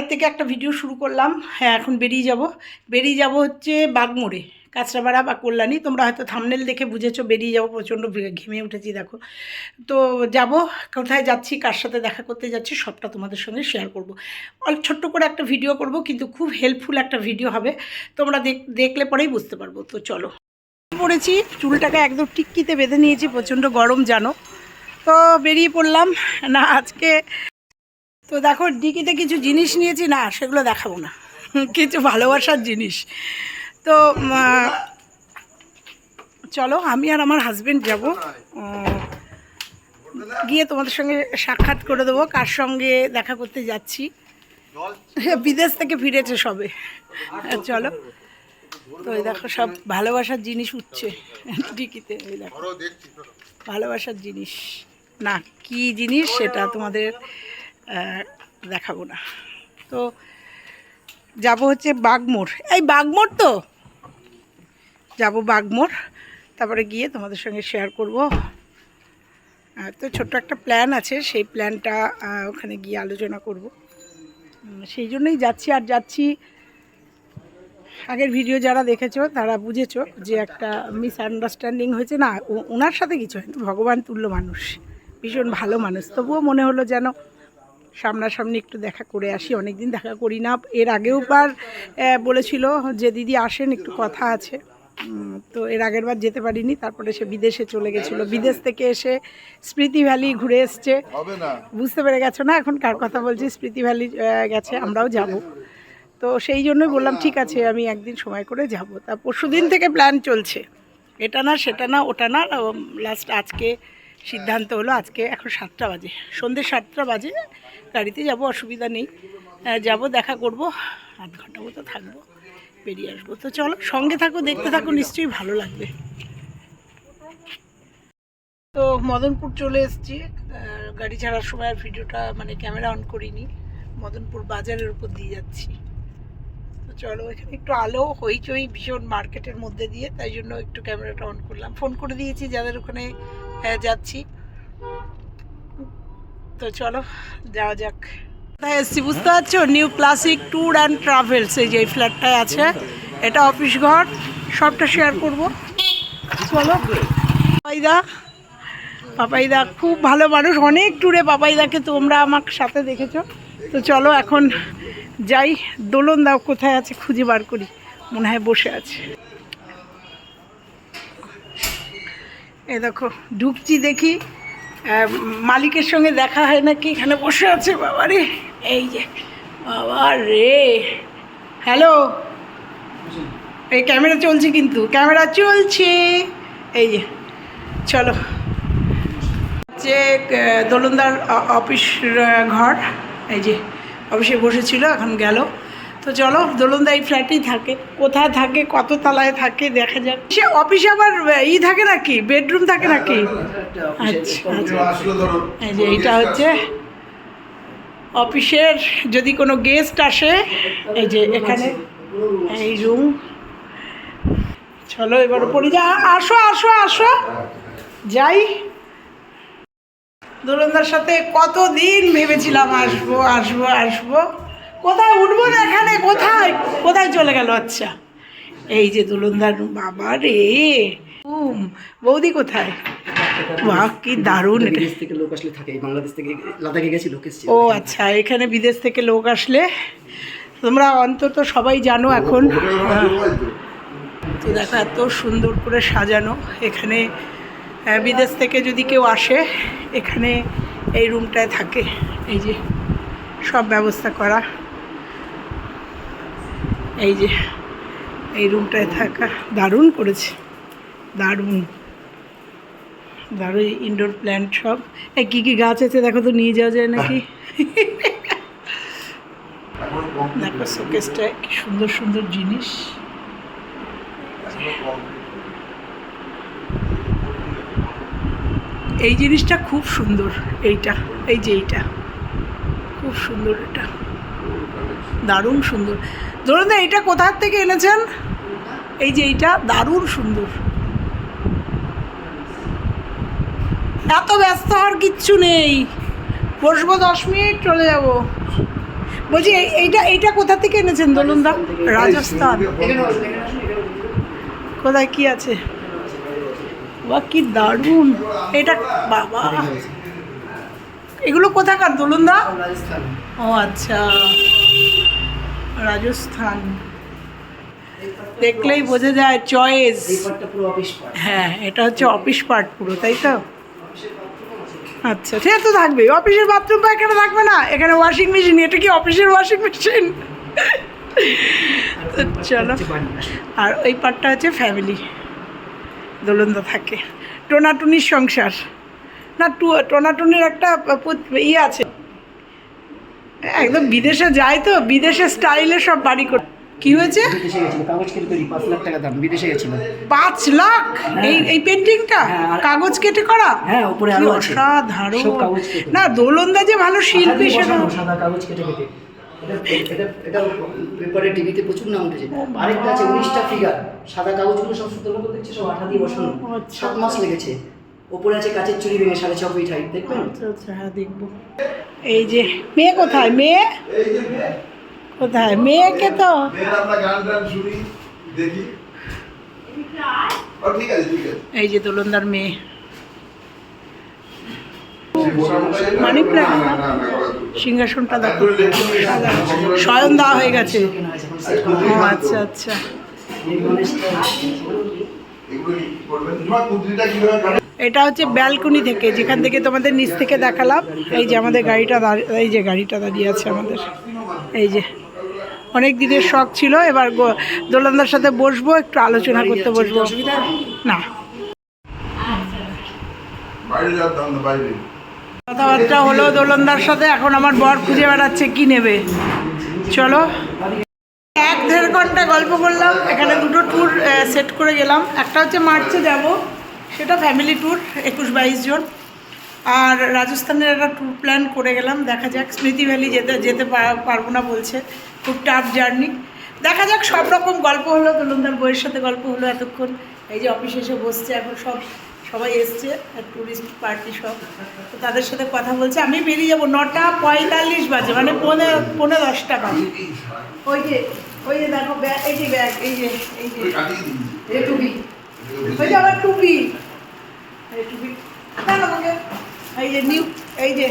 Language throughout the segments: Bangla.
এর থেকে একটা ভিডিও শুরু করলাম। হ্যাঁ এখন বেরিয়ে যাব। বেরিয়ে যাব হচ্ছে বাগমোড়ে, কাঁচরাপাড়া বা কল্যাণী। তোমরা হয়তো থামনেল দেখে বুঝেছ, বেরিয়ে যাব প্রচণ্ড ঘেমে উঠেছি, দেখো। তো যাব, কোথায় যাচ্ছি, কার সাথে দেখা করতে যাচ্ছি, সবটা তোমাদের সঙ্গে শেয়ার করব। অল্প ছোট্ট করে একটা ভিডিও করব, কিন্তু খুব হেল্পফুল একটা ভিডিও হবে। তোমরা দেখ- দেখলে পরেই বুঝতে পারব। তো চলো। পড়েছি, চুলটাকে একদম টিক্কিতে বেঁধে নিয়েছি, প্রচণ্ড গরম, জানো। তো বেরিয়ে পড়লাম। না, আজকে তো দেখো ডিকিতে কিছু জিনিস নিয়েছি, না, সেগুলো দেখাবো না। কিছু ভালোবাসার জিনিস। তো চলো, আমি আর আমার হাজবেন্ড যাব। গিয়ে তোমাদের সঙ্গে সাক্ষাৎ করে দেবো, কার সঙ্গে দেখা করতে যাচ্ছি। বিদেশ থেকে ফিরেছে সবে। চলো। তো এই দেখো, সব ভালোবাসার জিনিস উঠছে ডিকিতে এই দেখো। ভালোবাসার জিনিস। না, কি জিনিস সেটা তোমাদের দেখাবো না। তো যাব হচ্ছে বাগমোড়। এই বাগমোড় তো? যাব বাগমোড়, তারপরে গিয়ে তোমাদের সঙ্গে শেয়ার করব। তো ছোট্ট একটা প্ল্যান আছে, সেই প্ল্যানটা ওখানে গিয়ে আলোচনা করব। সেই জন্যই যাচ্ছি আর যাচ্ছি। আগের ভিডিও যারা দেখেছ, তারা বুঝেছ যে একটা মিসআন্ডারস্ট্যান্ডিং হয়েছে। না ওনার সাথে কিছু হয়নি, ভগবান তুল্য মানুষ, ভীষণ ভালো মানুষ। তবুও মনে হলো যেন সামনাসামনি একটু দেখা করে আসি অনেক দিন দেখা করি না। এর আগেও বার বলেছিল যে দিদি আসেন একটু কথা আছে। তো এর আগের বার যেতে পারিনি তারপরে সে বিদেশে চলে গেছিল। বিদেশ থেকে এসে স্মৃতি ভ্যালি ঘুরে এসছে। বুঝতে পেরে গেছো না? এখন কার কথা বলছি? স্মৃতি ভ্যালি গেছে আমরাও যাব। তো সেই জন্যই বললাম ঠিক আছে আমি একদিন সময় করে যাব। তা পরশু দিন থেকে প্ল্যান চলছে। এটা না সেটা না ওটা না লাস্ট আজকে সিদ্ধান্ত হলো আজকে এখন সাতটা বাজে। সন্ধ্যে সাতটা বাজে, গাড়িতে যাব, অসুবিধা নেই। যাব, দেখা করব, আধ ঘণ্টা মতো থাকব, বেরিয়ে আসব। তো চলো, সঙ্গে থাকো, দেখতে থাকো, নিশ্চয়ই ভালো লাগবে। তো মদনপুর চলে এসছি। গাড়ি ছাড়ার সময় ভিডিওটা মানে ক্যামেরা অন করিনি। মদনপুর বাজারের উপর দিয়ে যাচ্ছি। তো চলো, এখানে একটু আলো, হইচই ভীষণ মার্কেটের মধ্যে দিয়ে, তাই জন্য একটু ক্যামেরাটা অন করলাম। ফোন করে দিয়েছি যাদের ওখানে যাচ্ছি। তো চলো, যাওয়া যাক। কোথায় এসছি বুঝতে পারছ? New classic tour and travels এই যে ফ্ল্যাটটায় আছে। এটা অফিস ঘর, সবটা শেয়ার করব। চলো। পাপাইদা পাপাইদা খুব ভালো মানুষ। অনেক ট্যুরে পাপাইদাকে তোমরা আমার সাথে দেখেছ। তো চলো এখন যাই। দোলন দাও কোথায় আছে খুঁজে বার করি। মনে হয় বসে আছে। এ দেখো, ঢুকছি দেখি। মালিকের সঙ্গে দেখা হয় নাকি? এখানে বসে আছে, বাবারে। এই যে বাবা রে হ্যালো এই ক্যামেরা চলছে কিন্তু, ক্যামেরা চলছে। এই যে, চলো। যে দোলনদার অফিস ঘর। এই যে, অফিসে বসেছিল, এখন গেল। তো চলো দোলনদা এই ফ্ল্যাটেই থাকে। কোথায় থাকে কত তলায় থাকে দেখা যাক। সে অফিসে আবার ই থাকে নাকি? বেডরুম থাকে নাকি? আচ্ছা আচ্ছা। আসলো এই যে এইটা হচ্ছে অফিসের যদি কোনো গেস্ট আসে এই যে এখানে এই রুম চলো এবার উপরে যা আসো আসো আসো। যাই। দোলনদার সাথে কতদিন ভেবেছিলাম আসব আসব আসব। কোথায় উঠবো না এখানে? কোথায়? কোথায় চলে গেল? আচ্ছা। এই যে দোলনদার বাবা রে। বৌদি কোথায়? বাহ কি দারুণ। বিদেশ থেকে লোক আসলে থাকে বাংলাদেশ থেকে লাদাখে গেছি লোক ও আচ্ছা এখানে বিদেশ থেকে লোক আসলে। তোমরা অন্তত সবাই জানো এখন। হ্যাঁ। তো দেখো এত সুন্দর করে সাজানো। এখানে বিদেশ থেকে যদি কেউ আসে এখানে এই রুমটায় থাকে। এই যে সব ব্যবস্থা করা। এই যে, এই রুমটায় থাকা, দারুণ করেছে। দারুণ। দারুণ ইনডোর প্ল্যান্ট সব। এই কী কী গাছ আছে দেখো তো, নিয়ে যাওয়া যায় নাকি? দেখো শোকেসটা কি সুন্দর সুন্দর জিনিস। এই জিনিসটা খুব সুন্দর, এইটা, এই যে এইটা। খুব সুন্দর এটা। দারুণ সুন্দর। ধরুন না এটা কোথার থেকে এনেছেন? এই যে এইটা দারুণ সুন্দর। এত ব্যস্ত হওয়ার কিচ্ছু নেই। বসবো দশ মিনিট, চলে যাব। বলছি এইটা এইটা কোথা থেকে এনেছেন রাজস্থান আসুন এখানে আসুন। কোথায়, কি আছে? বা কি দারুণ। এটা বাবা। এগুলো কোথাকার দোলনদা রাজস্থান ও আচ্ছা। রাজস্থান। দেখলেই বোঝা যায় চয়েস হ্যাঁ এটা হচ্ছে অফিস পার্ট পুরো তাই তো? আচ্ছা সে তো থাকবে অফিসের বাথরুম এখানে থাকবে না। এখানে ওয়াশিং মেশিন এটা কি অফিসের ওয়াশিং মেশিন চলো। আর ওই পার্টটা হচ্ছে ফ্যামিলি দোলন্দা থাকে। টোনাটুনির সংসার। না টু টোনাটুনির একটা ইয়ে আছে। একদম বিদেশে যায় তো বিদেশে স্টাইলে সব বাড়ি করে কি হয়েছে? বিদেশে গেছিল কাগজ কেটে তৈরি পাঁচ লাখ টাকা দাম বিদেশে গেছিল। পাঁচ লাখ? এই এই পেন্টিংটা হ্যাঁ, কাগজ কেটে করা? হ্যাঁ উপরে আরও আছে। অসাধারণ। না দোলন্দা যে ভালো শিল্পী সাদা সেটা সাদা কাগজ কেটে কেটে। এটা- এটা- এটা পেপারে টিভিতে প্রচুর নাম উঠেছে। আরেকটা আছে উনিশটা ফিগার সাদা কাগজগুলো সব সুন্দর মতো দেখছে সব আঠা দিয়ে বসানো। আচ্ছা। সাত মাস লেগেছে। ওপরে আছে কাচের চুরি ভেঙে সাড়ে ছ ফিট হাইট দেখবেন আচ্ছা আচ্ছা হ্যাঁ দেখব এই যে মেয়ে কোথায় মেয়ে কোথায় মেয়েকে তো মেয়ের আমরা গান টান শুনি দেখি ও ঠিক আছে ঠিক আছে এই যে দোলন্দার মেয়ে প্ল্যান্ট সিংহাসনটা দেখো শয়ন দেওয়া হয়ে গেছে ও আচ্ছা আচ্ছা এটা হচ্ছে ব্যালকনি থেকে যেখান থেকে তোমাদের নিচ থেকে দেখালাম। এই যে আমাদের গাড়িটা এই যে গাড়িটা দাঁড়িয়ে আছে আমাদের। এই যে অনেক দিনের শখ ছিল এবার দোলন্দার সাথে বসবো একটু আলোচনা করতে বসবো। না। কথাবার্তা হলো দোলন্দার সাথে এখন আমার বর খুঁজে বেড়াচ্ছে কি নেবে? চলো। এক দেড় ঘণ্টা গল্প করলাম এখানে দুটো ট্যুর সেট করে গেলাম। একটা হচ্ছে মার্চে যাব। সেটা ফ্যামিলি ট্যুর একুশ বাইশ জন। আর রাজস্থানের একটা ট্যুর প্ল্যান করে গেলাম দেখা যাক। স্মৃতি ভ্যালি যেতে যেতে পারব না বলছে। খুব টাফ জার্নি দেখা যাক সব রকম গল্প হলো দোলন্দার বইয়ের সাথে গল্প হলো এতক্ষণ। এই যে অফিসে এসে বসছে এখন সব সবাই এসছে ট্যুরিস্ট পার্টি সব। তো তাদের সাথে কথা বলছে। আমি বেরিয়ে যাব নটা পঁয়তাল্লিশ বাজে মানে পৌনে পৌনে দশটা বাজে। ওই যে ওই যে দেখো ব্যাগ এই যে ব্যাগ এই যে এই যে। টুপি ওই যে আমার টুপি। এই টুপি। আমাকে। এই যে নিউ এই যে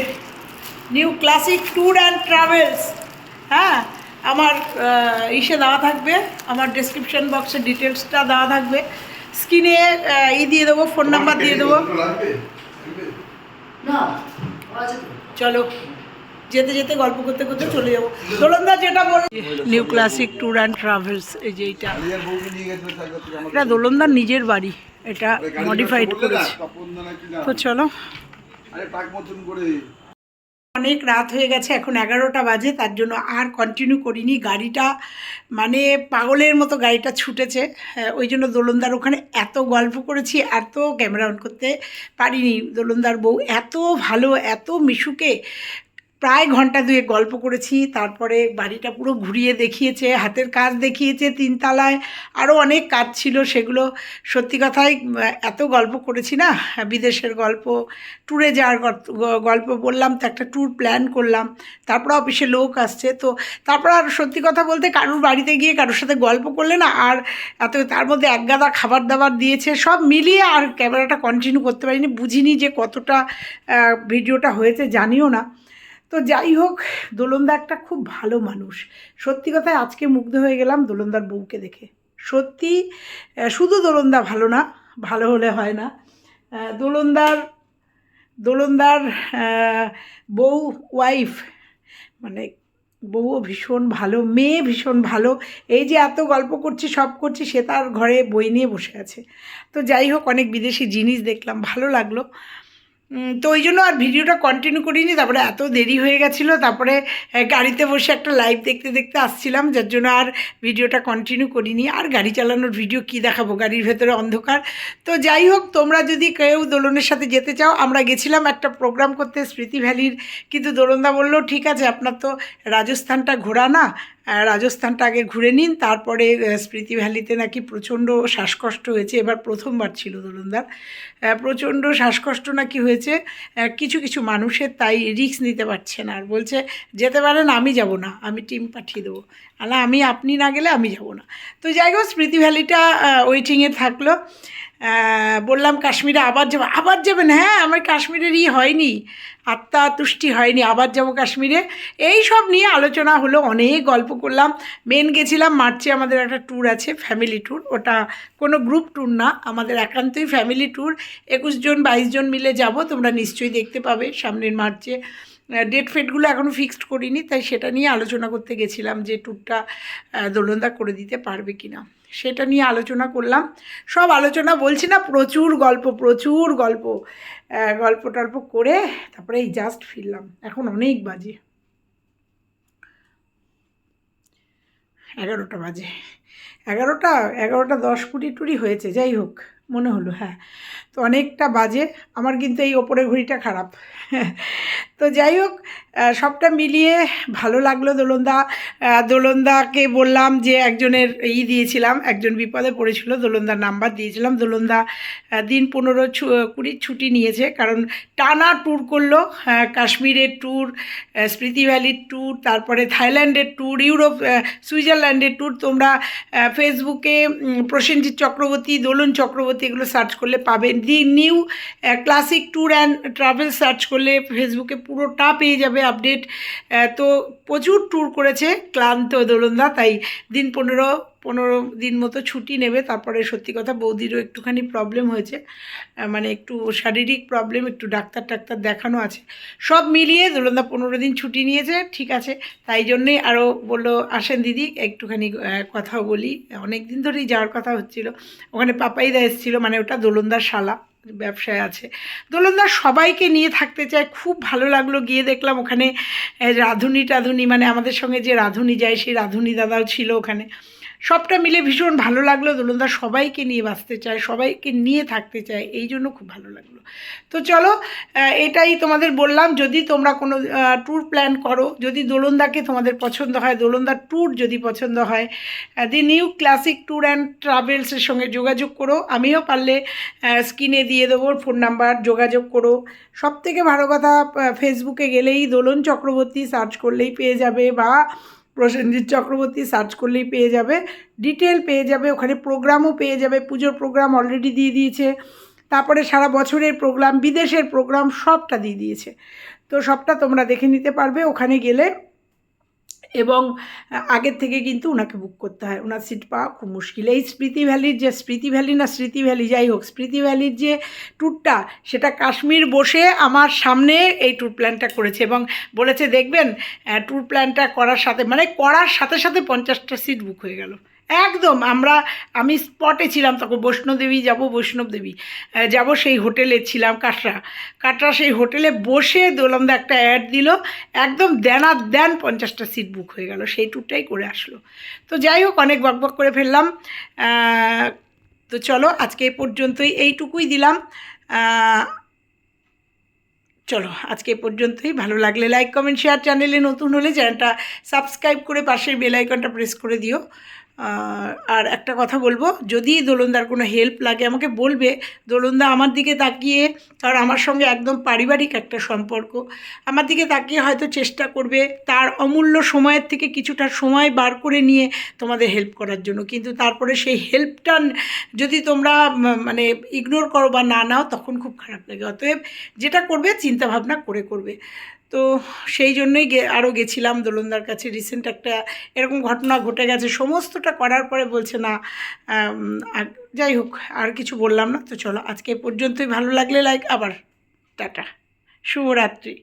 new classic tour and travels. হ্যাঁ আমার ইসে দেওয়া থাকবে। আমার ডেসক্রিপশন বক্সে ডিটেলসটা দেওয়া থাকবে। স্ক্রিনে ই দিয়ে দেবো ফোন নাম্বার দিয়ে দেবো। চলো। যেতে যেতে গল্প করতে করতে চলে যাব। দোলন্দা যেটা বল new classic tour and travels এই যে এইটা। আমার এটা দোলন্দার নিজের বাড়ি। এটা মডিফাইড করেছে। তো চলো। অনেক রাত হয়ে গেছে এখন এগারোটা বাজে তার জন্য আর কন্টিনিউ করিনি। গাড়িটা মানে পাগলের মতো গাড়িটা ছুটেছে। হ্যাঁ, ওই জন্য দোলনদার ওখানে এত গল্প করেছি এত ক্যামেরা অন করতে পারিনি। দোলনদার বউ এত ভালো এত মিশুকে প্রায় ঘণ্টা দুয়ে গল্প করেছি, তারপরে বাড়িটা পুরো ঘুরিয়ে দেখিয়েছে, হাতের কাজ দেখিয়েছে তিনতলায় আরও অনেক কাজ ছিল সেগুলো। সত্যি কথাই এত গল্প করেছি না, বিদেশের গল্প, ট্যুরে যাওয়ার গল্প- বললাম, তো একটা ট্যুর প্ল্যান করলাম, তারপর অফিসে লোক আসছে, তো তারপর আর সত্যি কথা বলতে কারুর বাড়িতে গিয়ে কারোর সাথে গল্প করলে না, আর এত, তার মধ্যে একগাদা খাবার দাবার দিয়েছে, সব মিলিয়ে আর ক্যামেরাটা কন্টিনিউ করতে পারিনি, বুঝিনি যে কতটা ভিডিওটা হয়েছে, জানিও না। তো যাই হোক, দোলন্দা একটা খুব ভালো মানুষ। সত্যি কথায় আজকে মুগ্ধ হয়ে গেলাম দোলন্দার বউকে দেখে। সত্যি শুধু দোলন্দা ভালো না, ভালো হলে হয় না। দোলন্দার দোলন্দার বউ ওয়াইফ মানে বউও ভীষণ ভালো, মেয়ে ভীষণ ভালো। এই যে এত গল্প করছি, সব করছি, সে তার ঘরে বই নিয়ে বসে আছে। তো যাই হোক, অনেক বিদেশি জিনিস দেখলাম, ভালো লাগল। তো ওই জন্য আর ভিডিওটা কন্টিনিউ করিনি, তারপরে এত দেরি হয়ে গেছিল, তারপরে গাড়িতে বসে একটা লাইভ দেখতে দেখতে আসছিলাম, যার জন্য আর ভিডিওটা কন্টিনিউ করিনি। আর গাড়ি চালানোর ভিডিও কি দেখাবো? গাড়ির ভেতরে অন্ধকার। তো যাই হোক, তোমরা যদি কেউ দোলনের সাথে যেতে চাও, আমরা গেছিলাম একটা প্রোগ্রাম করতে, স্মৃতি ভ্যালির। কিন্তু দোলনদা বলল, ঠিক আছে, আপনার তো রাজস্থানটা ঘোরা না রাজস্থানটা আগে ঘুরে নিন। তারপরে স্মৃতি ভ্যালিতে নাকি প্রচণ্ড শ্বাসকষ্ট হয়েছে, এবার প্রথমবার ছিল দোলনদার। প্রচণ্ড শ্বাসকষ্ট নাকি হয়েছে হয়েছে কিছু কিছু মানুষের তাই রিক্স নিতে পারছে না। আর বলছে, যেতে পারেন, আমি যাব না, আমি টিম পাঠিয়ে দেবো। আলা আমি আপনি না গেলে আমি যাব না। তো যাই হোক, স্মৃতি ভ্যালিটা ওয়েটিংয়ে থাকল। বললাম কাশ্মীরে আবার যাব। আবার যাবেন হ্যাঁ আমার কাশ্মীরের ই হয়নি, আত্মা তুষ্টি হয়নি, আবার যাব কাশ্মীরে। এই সব নিয়ে আলোচনা হলো, অনেক গল্প করলাম। মেন গেছিলাম মার্চে, আমাদের একটা ট্যুর আছে ফ্যামিলি ট্যুর ওটা কোনো গ্রুপ ট্যুর না, আমাদের একান্তই ফ্যামিলি ট্যুর একুশ জন, বাইশ জন মিলে যাব, তোমরা নিশ্চয়ই দেখতে পাবে সামনের মার্চে। ডেট ফেটগুলো এখনও ফিক্সড করিনি, তাই সেটা নিয়ে আলোচনা করতে গেছিলাম যে ট্যুরটা দোলনদা করে দিতে পারবে কি না সেটা নিয়ে আলোচনা করলাম। সব আলোচনা বলছি না, প্রচুর গল্প প্রচুর গল্প। গল্প টল্প করে তারপরে এই জাস্ট ফিরলাম। এখন অনেক বাজে। এগারোটা বাজে। এগারোটা এগারোটা দশ কুড়ি টুড়ি হয়েছে, যাই হোক, মনে হলো হ্যাঁ। তো অনেকটা বাজে। আমার কিন্তু এই ওপরের ঘড়িটা খারাপ। তো যাই হোক সবটা মিলিয়ে ভালো লাগল দোলনদা। দোলনদাকে বললাম যে একজনের ই দিয়েছিলাম, একজন বিপদে পড়েছিল, দোলনদার নাম্বার দিয়েছিলাম। দোলনদা দিন পনেরো কুড়ির ছুটি নিয়েছে, কারণ টানা ট্যুর করল কাশ্মীরের ট্যুর স্মৃতি ভ্যালির ট্যুর তারপরে থাইল্যান্ডের ট্যুর ইউরোপ সুইজারল্যান্ডের ট্যুর তোমরা ফেসবুকে প্রসেনজিৎ চক্রবর্তী, দোলন চক্রবর্তী এগুলো সার্চ করলে পাবেন the new classic tour and travel search করলে ফেসবুকে পুরোটা পেয়ে যাবে আপডেট তো প্রচুর ট্যুর করেছে, ক্লান্ত দোলনদা, তাই দিন পনেরো পনেরো দিন মতো ছুটি নেবে। তারপরে সত্যি কথা বৌদিরও একটুখানি প্রবলেম হয়েছে। মানে একটু শারীরিক প্রবলেম একটু ডাক্তার টাক্তার দেখানো আছে। সব মিলিয়ে দোলনদা পনেরো দিন ছুটি নিয়েছে, ঠিক আছে। তাই জন্যেই আরও বলল, আসেন দিদি, একটুখানি কথা বলি। অনেক দিন ধরেই যাওয়ার কথা হচ্ছিল। ওখানে পাপাইদা এসেছিল মানে ওটা দোলনদার শালা। ব্যবসায় আছে। দোলনদা সবাইকে নিয়ে থাকতে চায়। খুব ভালো লাগল। গিয়ে দেখলাম ওখানে রাধুনি টাধুনি মানে আমাদের সঙ্গে যে রাঁধুনি যায়, সেই রাঁধুনি দাদাও ছিল ওখানে। সবটা মিলে ভীষণ ভালো লাগল। দোলনদা সবাইকে নিয়ে বাঁচতে চায়, সবাইকে নিয়ে থাকতে চায়, এই জন্য খুব ভালো লাগল। তো চলো এটাই তোমাদের বললাম, যদি তোমরা কোনো ট্যুর প্ল্যান করো, যদি দোলনদাকে তোমাদের পছন্দ হয়, দোলনদার ট্যুর যদি পছন্দ হয় the new classic tour and ট্রাভেলসের সঙ্গে যোগাযোগ করো। আমিও পারলে স্ক্রিনে দিয়ে দেবো ফোন নাম্বার যোগাযোগ করো। সব থেকে ভালো কথা ফেসবুকে গেলেই দোলন চক্রবর্তী সার্চ করলেই পেয়ে যাবে বা প্রসেনজিৎ চক্রবর্তী সার্চ করলেই পেয়ে যাবে। ডিটেল পেয়ে যাবে, ওখানে প্রোগ্রামও পেয়ে যাবে, পুজোর প্রোগ্রাম অলরেডি দিয়ে দিয়েছে। তারপরে সারা বছরের প্রোগ্রাম বিদেশের প্রোগ্রাম সবটা দিয়ে দিয়েছে। তো সবটা তোমরা দেখে নিতে পারবে। ওখানে গেলে এবং আগের থেকে কিন্তু ওনাকে বুক করতে হয়। ওনার সিট পাওয়া খুব মুশকিল। এই স্মৃতি ভ্যালির যে, স্মৃতি ভ্যালি না, স্মৃতি ভ্যালি যাই হোক, স্মৃতি ভ্যালির যে ট্যুরটা সেটা কাশ্মীর বসে আমার সামনে এই ট্যুর প্ল্যানটা করেছে এবং বলেছে, দেখবেন ট্যুর প্ল্যানটা করার সাথে মানে করার সাথে সাথে পঞ্চাশটা সিট বুক হয়ে গেল। একদম, আমরা, আমি স্পটে ছিলাম তখন বৈষ্ণবদেবী যাব বৈষ্ণবদেবী যাব সেই হোটেলে ছিলাম কাটরা। কাটরা সেই হোটেলে বসে দোলমদা একটা অ্যাড দিল, একদম দেনা দেন পঞ্চাশটা সিট বুক হয়ে গেল, সেই ট্যুরটাই করে আসলো। তো যাই হোক, অনেক বকবক করে ফেললাম তো চলো, আজকে এ পর্যন্তই এইটুকুই দিলাম চলো, আজকে এ পর্যন্তই, ভালো লাগলে লাইক কমেন্ট শেয়ার চ্যানেলে নতুন হলে চ্যানেলটা সাবস্ক্রাইব করে পাশের বেল আইকনটা প্রেস করে দিও। আর একটা কথা বলব, যদি দোলনদার কোনো হেল্প লাগে, আমাকে বলবে, দোলনদা আমার দিকে তাকিয়ে কারণ আমার সঙ্গে একদম পারিবারিক একটা সম্পর্ক, আমার দিকে তাকিয়ে হয়তো চেষ্টা করবে, তার অমূল্য সময়ের থেকে কিছুটা সময় বার করে নিয়ে তোমাদের হেল্প করার জন্য, কিন্তু তারপরে সেই হেল্পটা যদি তোমরা মানে ইগনোর করো বা না নাও, তখন খুব খারাপ লাগে, অতএব যেটা করবে, চিন্তাভাবনা করে করবে। তো সেই জন্যই গে আরও গেছিলাম দোলনদার কাছে। রিসেন্ট একটা এরকম ঘটনা ঘটে গেছে। সমস্তটা করার পরে বলছে, না যাই হোক, আর কিছু বললাম না। তো চলো, আজকে পর্যন্তই। ভালো লাগলে লাইক আবার। টাটা। শুভরাত্রি।